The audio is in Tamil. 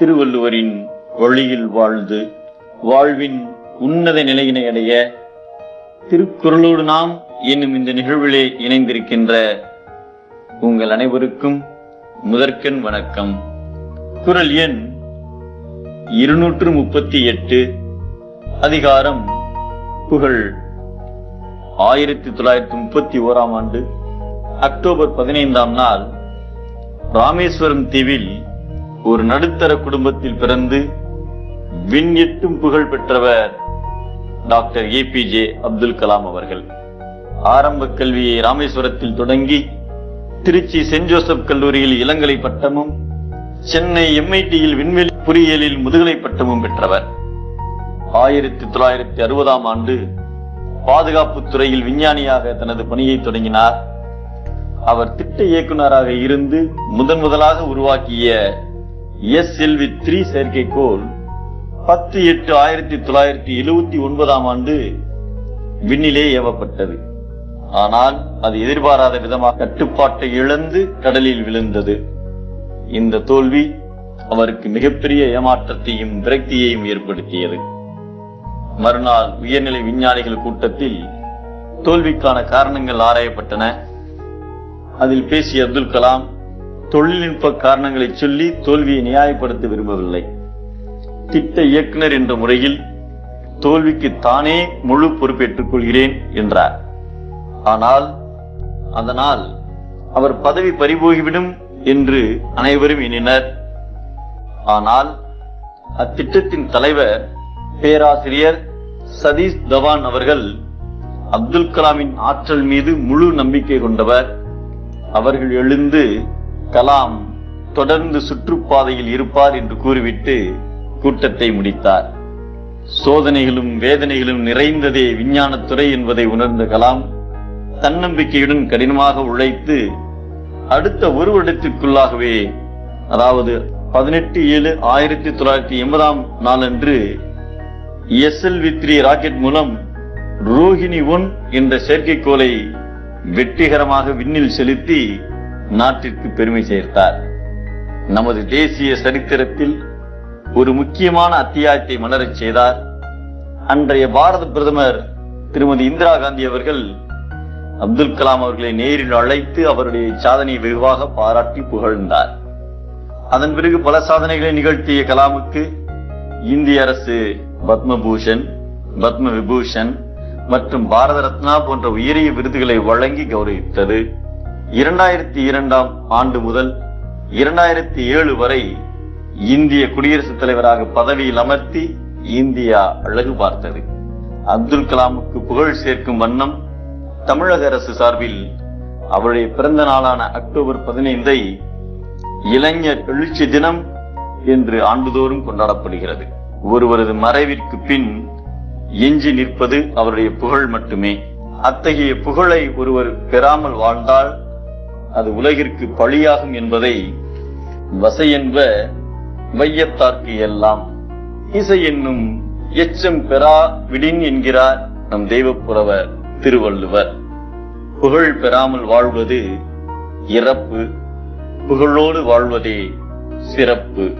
திருவள்ளுவரின் வழியில் வாழ்ந்து வாழ்வின் உன்னத நிலையினை அடைய திருக்குறளோடு நாம் என்னும் இந்த நிகழ்விலே இணைந்திருக்கின்ற உங்கள் அனைவருக்கும் முதற்கண் வணக்கம். குரல் எண் இருநூற்று முப்பத்தி எட்டு அதிகாரம் புகழ். ஆயிரத்தி தொள்ளாயிரத்தி முப்பத்தி ஓராம் ஆண்டு அக்டோபர் பதினைந்தாம் நாள் ராமேஸ்வரம் தீவில் ஒரு நடுத்தர குடும்பத்தில் பிறந்து விண் எட்டும் புகழ் பெற்றவர் டாக்டர் ஏபிஜே அப்துல் கலாம் அவர்கள். ஆரம்ப கல்வியை ராமேஸ்வரத்தில் தொடங்கி திருச்சி சென்ட் ஜோசப் கல்லூரியில் இளங்கலை பட்டமும் சென்னை எம்ஐடியில் விண்வெளி பொறியியலில் முதுகலை பட்டமும் பெற்றவர். ஆயிரத்தி தொள்ளாயிரத்தி அறுபதாம் ஆண்டு பாதுகாப்பு துறையில் விஞ்ஞானியாக தனது பணியை தொடங்கினார். அவர் திட்ட இயக்குனராக இருந்து முதன் முதலாக உருவாக்கிய எஸ் எல்வி த்ரீ செயற்கைக்கோள் பத்து எட்டு ஆயிரத்தி தொள்ளாயிரத்தி எழுபத்தி ஒன்பதாம் ஆண்டு விண்ணிலே ஏவப்பட்டது. ஆனால் அது எதிர்பாராத விதமாக கட்டுப்பாட்டை இழந்து கடலில் விழுந்தது. இந்த தோல்வி அவருக்கு மிகப்பெரிய ஏமாற்றத்தையும் விரக்தியையும் ஏற்படுத்தியது. மறுநாள் உயர்நிலை விஞ்ஞானிகள் கூட்டத்தில் தோல்விக்கான காரணங்கள் ஆராயப்பட்டன. அதில் பேசிய அப்துல் கலாம் தொழில்நுட்ப காரணங்களை சொல்லி தோல்வியை நியாயப்படுத்த விரும்பவில்லை. திட்ட இயக்குனர் என்ற முறையில் தோல்விக்கு தானே முழு பொறுப்பேற்றுக் கொள்கிறேன் என்றார். ஆனால் அதனால் அவர் பதவி பறிபோகிவிடும் என்று அனைவரும் எண்ணினர். ஆனால் அத்திட்டத்தின் தலைவர் பேராசிரியர் சதீஷ் தவான் அவர்கள் அப்துல் கலாமின் ஆற்றல் மீது முழு நம்பிக்கை கொண்டவர். அவர்கள் எழுந்து கலாம் தொடர்ந்து சுற்றுப்பாதையில் இருப்பார் என்று கூறிவிட்டு கூட்டத்தை முடித்தார். சோதனைகளும் வேதனைகளும் நிறைந்ததே விஞ்ஞானத்துறை என்பதை உணர்ந்த கலாம் தன்னம்பிக்கையுடன் கடினமாக உழைத்து அடுத்த ஒரு வருடத்திற்குள்ளாகவே அதாவது பதினெட்டு ஏழு ஆயிரத்தி தொள்ளாயிரத்தி எண்பதாம் நாளன்று எஸ்எல்வி த்ரீ ராக்கெட் மூலம் ரோஹிணி ஒன் என்ற செயற்கைக்கோளை வெற்றிகரமாக விண்ணில் செலுத்தி நாட்டிற்கு பெருமை சேர்த்தார். நமது தேசிய சரித்திரத்தில் ஒரு முக்கியமான அத்தியாயத்தை மலரச் செய்தார். அன்றைய பாரத பிரதமர் திருமதி இந்திரா காந்தி அவர்கள் அப்துல் கலாம் அவர்களை நேரில் அழைத்து அவருடைய சாதனையை வெகுவாக பாராட்டி புகழ்ந்தார். அதன் பிறகு பல சாதனைகளை நிகழ்த்திய கலாமுக்கு இந்திய அரசு பத்மபூஷன் பத்ம விபூஷன் மற்றும் பாரத ரத்னா போன்ற உயரிய விருதுகளை வழங்கி கௌரவித்தது. இரண்டாயிரத்தி இரண்டாம் ஆண்டு முதல் இரண்டாயிரத்தி ஏழு வரை இந்திய குடியரசுத் தலைவராக பதவியில் அமர்த்தி இந்தியா அழகு பார்த்தது. அப்துல் கலாமுக்கு புகழ் சேர்க்கும் வண்ணம் தமிழக அரசு சார்பில் அவருடைய பிறந்த நாளான அக்டோபர் பதினைந்தை இளைஞர் எழுச்சி தினம் என்று ஆண்டுதோறும் கொண்டாடப்படுகிறது. ஒருவரது மறைவிற்கு பின் எஞ்சி நிற்பது அவருடைய புகழ் மட்டுமே. அத்தகைய புகழை ஒருவர் பெறாமல் வாழ்ந்தால் அது உலகிற்கு பழியாகும் என்பதை வசை என்ப வையத்தார்க்கு எல்லாம். இசை என்னும் எச்சம் பெறா விடின் என்கிறார் நம் தெய்வப்புறவர் திருவள்ளுவர். புகழ் பெறாமல் வாழ்வது இறப்பு புகழோடு வாழ்வதே சிறப்பு.